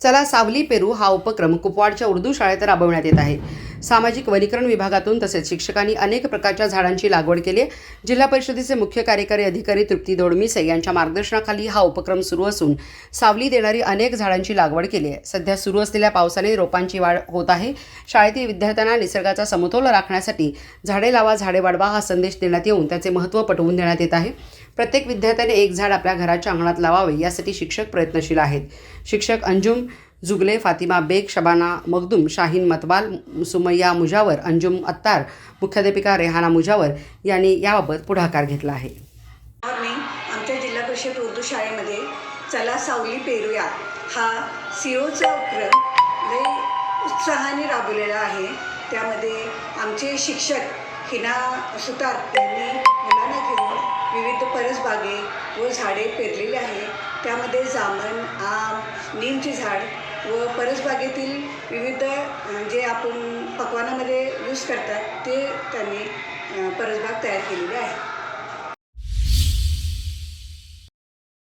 चला सावली पेरू हा उपक्रम कुपवाडच्या उर्दू शाळेत राबवण्यात येत आहे. सामाजिक वनीकरण विभागातून तसेच शिक्षकांनी अनेक प्रकारच्या झाडांची लागवड केली आहे. जिल्हा परिषदेचे मुख्य कार्यकारी अधिकारी तृप्ती दोडमिसे यांच्या मार्गदर्शनाखाली हा उपक्रम सुरू असून सावली देणारी अनेक झाडांची लागवड केली आहे. सध्या सुरू असलेल्या पावसाने रोपांची वाढ होत आहे. शाळेतील विद्यार्थ्यांना निसर्गाचा समतोल राखण्यासाठी झाडे लावा झाडे वाढवा हा संदेश देण्यात येऊन त्याचे महत्त्व पटवून देण्यात येत आहे. प्रत्येक विद्यार्थ्याने एक झाड आपल्या घराच्या अंगणात लावावे यासाठी शिक्षक प्रयत्नशील आहेत. शिक्षक अंजुम जुगले फातिमा बेग शबाना मखदूम शाहीन मतवाल सुमय्या मुजावर अंजुम अत्तार मुख्याध्यापिका रेहाना मुजावर यांनी याबाबत पुढाकार घेतला आहे. आमच्या जिल्हा परिषद उर्दू शाळेमध्ये चला सावली पेरूया. हा सीओचा उपक्रम लय उत्साहाने राबवलेला आहे. त्यामध्ये आमचे शिक्षक हिना सुतार यांनी मुलांना घेऊन विविध परसबागे व झाडे पेरलेली आहे त्यामध्ये जांभण आम नीमचे झाड व परसबागेतील विविध जे आपण पकवानामध्ये यूज करतात ते त्यांनी परसबाग तयार केलेली आहे.